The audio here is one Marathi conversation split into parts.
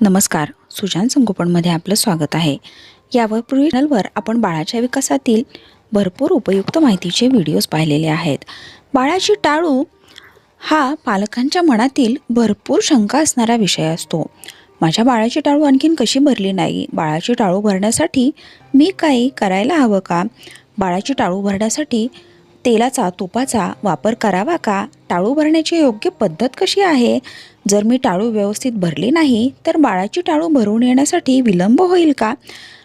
नमस्कार. सुजान संगोपनमध्ये आपलं स्वागत आहे. यावर पूर्वी चॅनलवर आपण बाळाच्या विकासातील भरपूर उपयुक्त माहितीचे व्हिडिओज पाहिलेले आहेत. बाळाची टाळू हा पालकांच्या मनातील भरपूर शंका असणारा विषय असतो. माझ्या बाळाची टाळू आणखीन कशी भरली नाही? बाळाची टाळू भरण्यासाठी मी काही करायला हवं का? बाळाची टाळू भरण्यासाठी तेलाचा तुपाचा वापर करावा का? टाळू भरण्याची योग्य पद्धत कशी आहे? जर मी टाळू व्यवस्थित भरली नाही तर बाळाची टाळू भरून येण्यासाठी विलंब होईल का?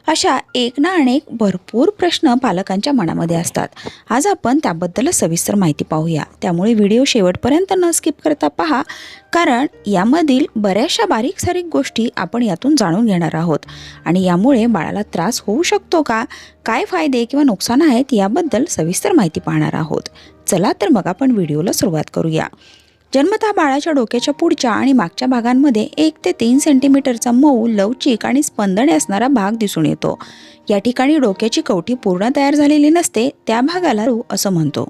अशा एक ना अनेक भरपूर प्रश्न पालकांच्या मनामध्ये असतात. आज आपण त्याबद्दलच सविस्तर माहिती पाहूया. त्यामुळे व्हिडिओ शेवटपर्यंत न स्किप करता पहा कारण यामधील बऱ्याचशा बारीक सारीक गोष्टी आपण यातून जाणून घेणार आहोत. आणि यामुळे बाळाला त्रास होऊ शकतो का? काय फायदे किंवा नुकसान आहेत याबद्दल सविस्तर माहिती पाहणार आहोत. चला तर मग आपण व्हिडिओला सुरुवात करूया. जन्मतः बाळाच्या डोक्याच्या पुढच्या आणि मागच्या भागांमध्ये एक ते तीन सेंटीमीटरचा मऊ लवचिक आणि स्पंदने असणारा भाग दिसून येतो. या ठिकाणी डोक्याची कवटी पूर्ण तयार झालेली नसते त्या भागाला रू असं म्हणतो.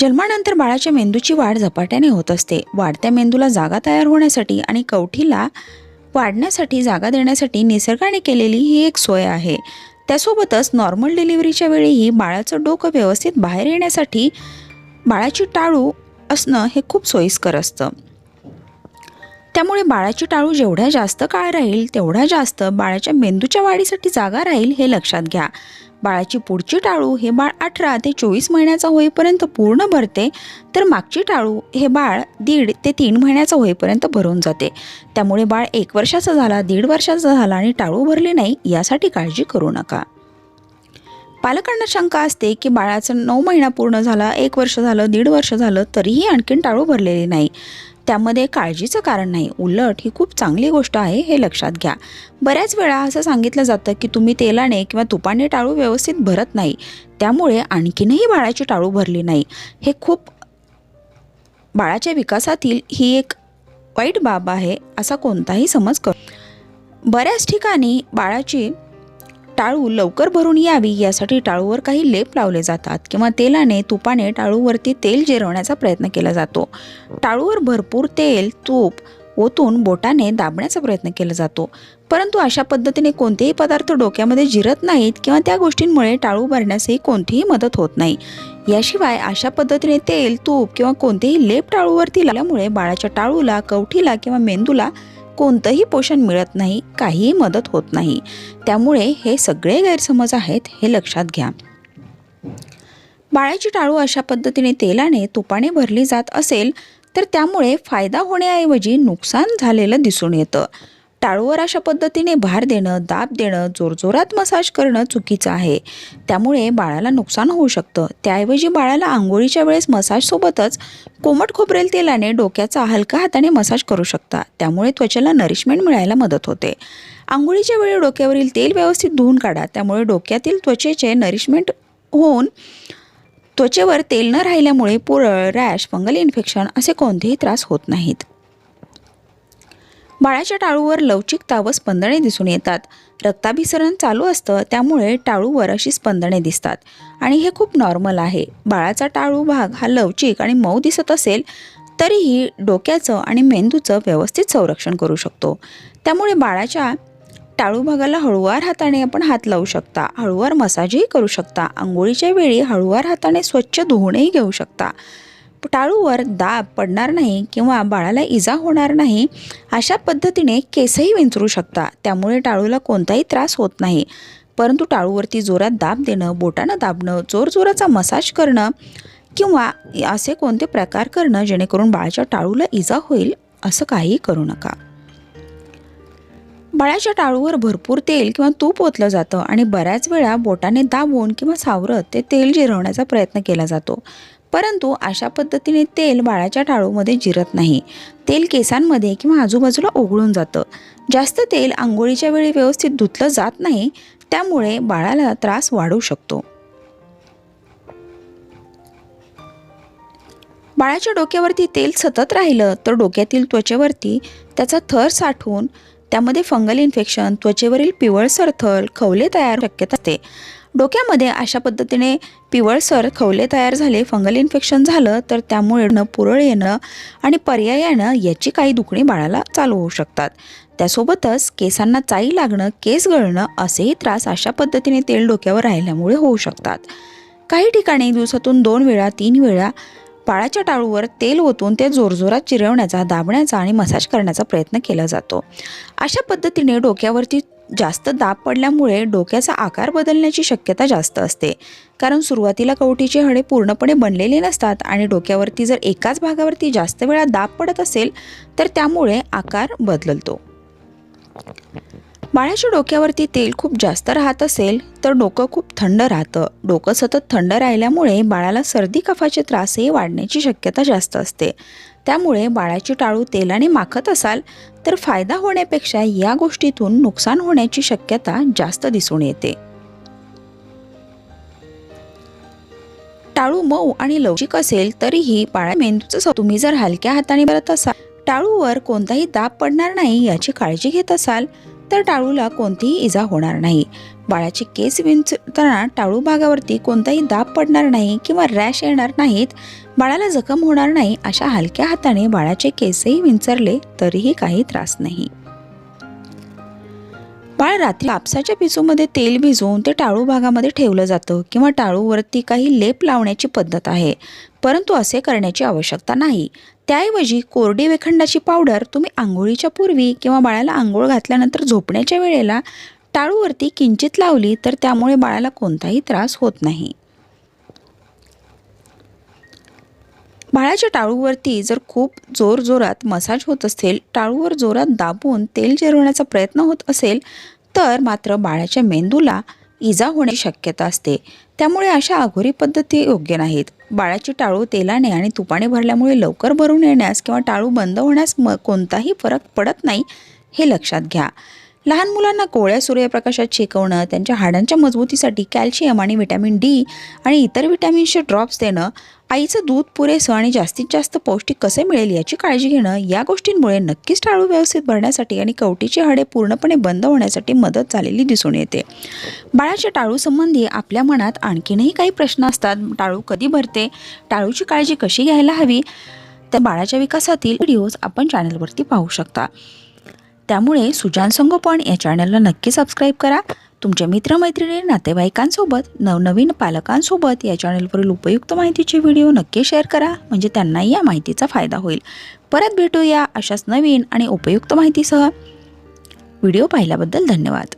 जन्मानंतर बाळाच्या मेंदूची वाढ झपाट्याने होत असते. वाढत्या मेंदूला जागा तयार होण्यासाठी आणि कवठीला वाढण्यासाठी जागा देण्यासाठी निसर्गाने केलेली ही एक सोय आहे. त्यासोबतच नॉर्मल डिलिव्हरीच्या वेळीही बाळाचं डोकं व्यवस्थित बाहेर येण्यासाठी बाळाची टाळू असणं हे खूप सोयीस्कर असतं. त्यामुळे बाळाची टाळू जेवढ्या जास्त काळ राहील तेवढ्या जास्त बाळाच्या मेंदूच्या वाढीसाठी जागा राहील हे लक्षात घ्या. बाळाची पुढची टाळू हे बाळ अठरा ते चोवीस महिन्याचा होईपर्यंत पूर्ण भरते तर मागची टाळू हे बाळ दीड ते तीन महिन्याचा होईपर्यंत भरून जाते. त्यामुळे बाळ एक वर्षाचा झाला दीड वर्षाचा झाला आणि टाळू भरली नाही यासाठी काळजी करू नका. पालकांना शंका असते की बाळाचं नऊ महिना पूर्ण झाला एक वर्ष झालं दीड वर्ष झालं तरीही आणखीन टाळू भरलेली नाही. त्यामध्ये काळजीचं कारण नाही. उलट ही खूप चांगली गोष्ट आहे हे लक्षात घ्या. बऱ्याच वेळा असं सांगितलं जातं की तुम्ही तेलाने किंवा तुपाने टाळू व्यवस्थित भरत नाही. त्यामुळे आणखीनही बाळाची टाळू भरली नाही. हे खूप बाळाच्या विकासातील ही एक वाईट बाब आहे असा कोणताही समज कर बऱ्याच ठिकाणी बाळाची टाळू लवकर भरून यावी यासाठी टाळूवर काही लेप लावले जातात किंवा तेलाने तुपाने टाळूवरती तेल जिरवण्याचा प्रयत्न केला जातो. टाळूवर भरपूर तेल तूप ओतून बोटाने दाबण्याचा प्रयत्न केला जातो. परंतु अशा पद्धतीने कोणतेही पदार्थ डोक्यामध्ये जिरत नाहीत किंवा त्या गोष्टींमुळे टाळू भरण्यासही कोणतीही मदत होत नाही. याशिवाय अशा पद्धतीने तेल तूप किंवा कोणतेही लेप टाळूवरती लावल्यामुळे बाळाच्या टाळूला कवठीला किंवा मेंदूला कोणतंही पोषण मिळत नाही काहीही मदत होत नाही. त्यामुळे हे सगळे गैरसमज आहेत हे लक्षात घ्या. बाळाची टाळू अशा पद्धतीने तेलाने तुपाने भरली जात असेल तर त्यामुळे फायदा होण्याऐवजी नुकसान झालेलं दिसून येतं. टाळूवर अशा पद्धतीने भार देणं दाब देणं जोरजोरात मसाज करणं चुकीचं आहे. त्यामुळे बाळाला नुकसान होऊ शकतं. त्याऐवजी बाळाला आंघोळीच्या वेळेस मसाजसोबतच कोमट खोबरेल तेलाने डोक्याचा हलका हाताने मसाज करू शकता. त्यामुळे त्वचेला नरिशमेंट मिळायला मदत होते. आंघोळीच्या वेळी डोक्यावरील तेल व्यवस्थित धुवून काढा. त्यामुळे डोक्यातील त्वचेचे नरिशमेंट होऊन त्वचेवर तेल न राहिल्यामुळे पुरळ रॅश फंगल इन्फेक्शन असे कोणतेही त्रास होत नाहीत. बाळाच्या टाळूवर लवचिकता व स्पंदने दिसून येतात. रक्ताभिसरण चालू असतं त्यामुळे टाळूवर अशी स्पंदने दिसतात. आणि हे खूप नॉर्मल आहे. बाळाचा टाळू भाग हा लवचिक आणि मऊ दिसत असेल तरीही डोक्याचं आणि मेंदूचं व्यवस्थित संरक्षण करू शकतो. त्यामुळे बाळाच्या टाळू भागाला हळुवार हाताने आपण हात लावू शकता हळुवार मसाजही करू शकता आंघोळीच्या वेळी हळुवार हाताने स्वच्छ धुवूनही घेऊ शकता. टाळूवर दाब पडणार नाही किंवा बाळाला इजा होणार नाही अशा पद्धतीने केसही विंचरू शकता. त्यामुळे टाळूला कोणताही त्रास होत नाही. परंतु टाळूवरती जोरात दाब देणं बोटानं दाबणं जोरजोराचा मसाज करणं किंवा असे कोणते प्रकार करणं जेणेकरून बाळाच्या टाळूला इजा होईल असं काहीही करू नका. बाळाच्या टाळूवर भरपूर तेल किंवा तूप ओतलं जातं आणि बऱ्याच वेळा बोटाने दाबून किंवा सावरत ते तेल जिरवण्याचा प्रयत्न केला जातो. परंतु अशा पद्धतीने तेल बाळाच्या टाळूमध्ये जिरत नाही. तेल केसांमध्ये किंवा आजूबाजूला ओघळून जातं. जास्त तेल आंघोळीच्या वेळी व्यवस्थित धुतलं जात नाही त्यामुळे बाळाला त्रास वाढू शकतो. बाळाच्या डोक्यावरती तेल सतत राहिलं तर डोक्यातील त्वचेवरती त्याचा थर साठवून त्यामध्ये फंगल इन्फेक्शन त्वचेवरील पिवळसर थर खवले तयार शक्यता असते. डोक्यामध्ये अशा पद्धतीने पिवळसर खवले तयार झाले फंगल इन्फेक्शन झालं तर त्यामुळे न पुरळ येणं आणि पर्यायानं याची काही दुखणी बाळाला चालू होऊ शकतात. त्यासोबतच केसांना चाई लागणं केस गळणं असेही त्रास अशा पद्धतीने तेल डोक्यावर राहिल्यामुळे होऊ शकतात. काही ठिकाणी दिवसातून दोन वेळा तीन वेळा पाळाच्या टाळूवर तेल ओतून ते जोरजोरात चिरवण्याचा दाबण्याचा आणि मसाज करण्याचा प्रयत्न केला जातो. अशा पद्धतीने डोक्यावरती जास्त दाब पडल्यामुळे डोक्याचा आकार बदलण्याची शक्यता जास्त असते. कारण सुरुवातीला कवटीचे हडे पूर्णपणे बनलेले नसतात आणि डोक्यावरती जर एकाच भागावरती जास्त वेळा दाब पडत असेल तर त्यामुळे आकार बदलतो. बाळाच्या डोक्यावरती तेल खूप जास्त राहत असेल तर डोकं खूप थंड राहतं. डोकं सतत थंड राहिल्यामुळे बाळाला सर्दी कफाचे त्रासही वाढण्याची शक्यता जास्त असते. त्यामुळे बाळाची टाळू तेलाने माखत असाल तर फायदा होण्यापेक्षा या गोष्टीतून नुकसान होण्याची शक्यता जास्त दिसून येते. टाळू मऊ आणि लवचिक असेल तरीही बाळा मेंदूचं तुम्ही जर हलक्या हाताने भरत असाल टाळूवर कोणताही दाब पडणार नाही याची काळजी घेत असाल तर टाळूला कोणतीही इजा होणार नाही. बाळाचे केस विंचताना टाळू भागावरती कोणताही दाब पडणार नाही किंवा रॅश येणार नाहीत. बाळाला जखम होणार नाही अशा हलक्या हाताने बाळाचे केसही विंचरले तरीही काही त्रास नाही. बाळ रात्री कापसाच्या पिसूमध्ये तेल भिजवून ते टाळू भागामध्ये ठेवलं जातं किंवा टाळूवरती काही लेप लावण्याची पद्धत आहे. परंतु असे करण्याची आवश्यकता नाही. त्याऐवजी कोरडी वेखंडाची पावडर तुम्ही आंघोळीच्या पूर्वी किंवा बाळाला आंघोळ घातल्यानंतर झोपण्याच्या वेळेला टाळूवरती किंचित लावली तर त्यामुळे बाळाला कोणताही त्रास होत नाही. बाळाच्या टाळूवरती जर खूप जोर जोरात मसाज होत असेल टाळूवर जोरात दाबून तेल जिरवण्याचा प्रयत्न होत असेल तर मात्र बाळाच्या मेंदूला इजा होण्याची शक्यता असते. त्यामुळे अशा अघोरी पद्धती योग्य नाहीत. बाळाची टाळू तेलाने आणि तुपाने भरल्यामुळे लवकर भरून येण्यास किंवा टाळू बंद होण्यास म कोणताही फरक पडत नाही हे लक्षात घ्या. लहान मुलांना कोवळ्या सूर्यप्रकाशात शेकवणं त्यांच्या हाडांच्या मजबूतीसाठी कॅल्शियम आणि व्हिटॅमिन डी आणि इतर व्हिटॅमिन्सचे ड्रॉप्स देणं आईचं दूध पुरेसं आणि जास्तीत जास्त पौष्टिक कसे मिळेल याची काळजी घेणं या गोष्टींमुळे नक्कीच टाळू व्यवस्थित भरण्यासाठी आणि कवटीची हाडे पूर्णपणे बंद होण्यासाठी मदत झालेली दिसून येते. बाळाच्या टाळूसंबंधी आपल्या मनात आणखीनही काही प्रश्न असतात. टाळू कधी भरते? टाळूची काळजी कशी घ्यायला हवी? तर बाळाच्या विकासातील व्हिडिओज आपण चॅनलवरती पाहू शकता. त्यामुळे सुजान संगोपन या चॅनलला नक्की सबस्क्राईब करा. तुमच्या मित्रमैत्रिणी नातेवाईकांसोबत नवनवीन पालकांसोबत या चॅनलवरील उपयुक्त माहितीचे व्हिडिओ नक्की शेअर करा. म्हणजे त्यांनाही या माहितीचा फायदा होईल. परत भेटूया अशाच नवीन आणि उपयुक्त माहितीसह. व्हिडिओ पाहिल्याबद्दल धन्यवाद.